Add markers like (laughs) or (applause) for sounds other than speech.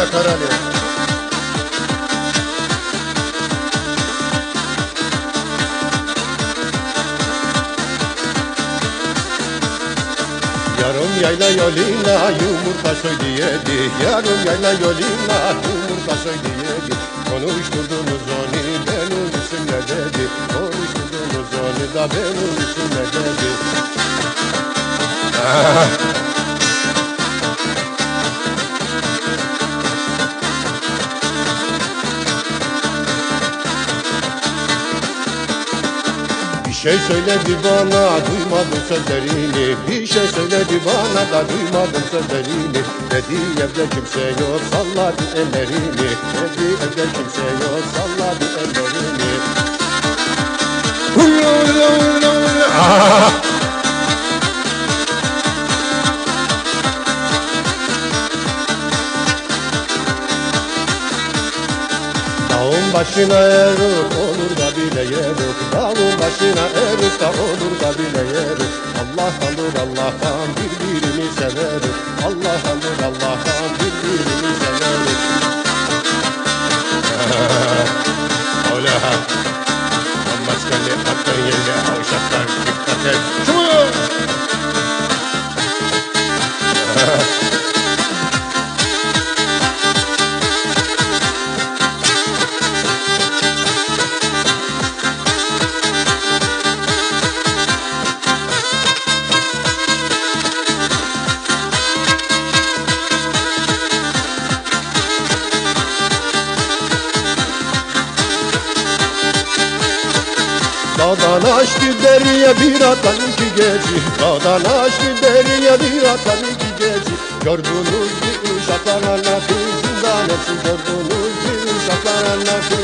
Mehmet Karali. Yarım yayla yoluna yumurta söyleyedi Yarım yayla yoluna yumurta söyleyedi Konuşturdunuz onu benim üstüme dedi? Konuşturdunuz onu da benim üstüme dedi şey söyledi bana duymadım sözlerini. Bir şey söyledi bana da duymadım sözlerini. Dedi evde kimse yok salladı ellerini. Dedi evde kimse yok salladı ellerini Dağın başına eruk olur da bile yeruk Dağın başına eruk da olur da bile yeruk Allah alır Allah'tan birbirini severuk Allah alır Allah'tan birbirini severuk (laughs) Öyle ha Maskelli attığın yerine avşaklar dikkat et Dağdan aştı deriye bir atan iki geci Dağdan aştı deriye bir atan iki geci Gördünüz mü uşaklar anlatı zindan Gördünüz mü uşaklar anlatı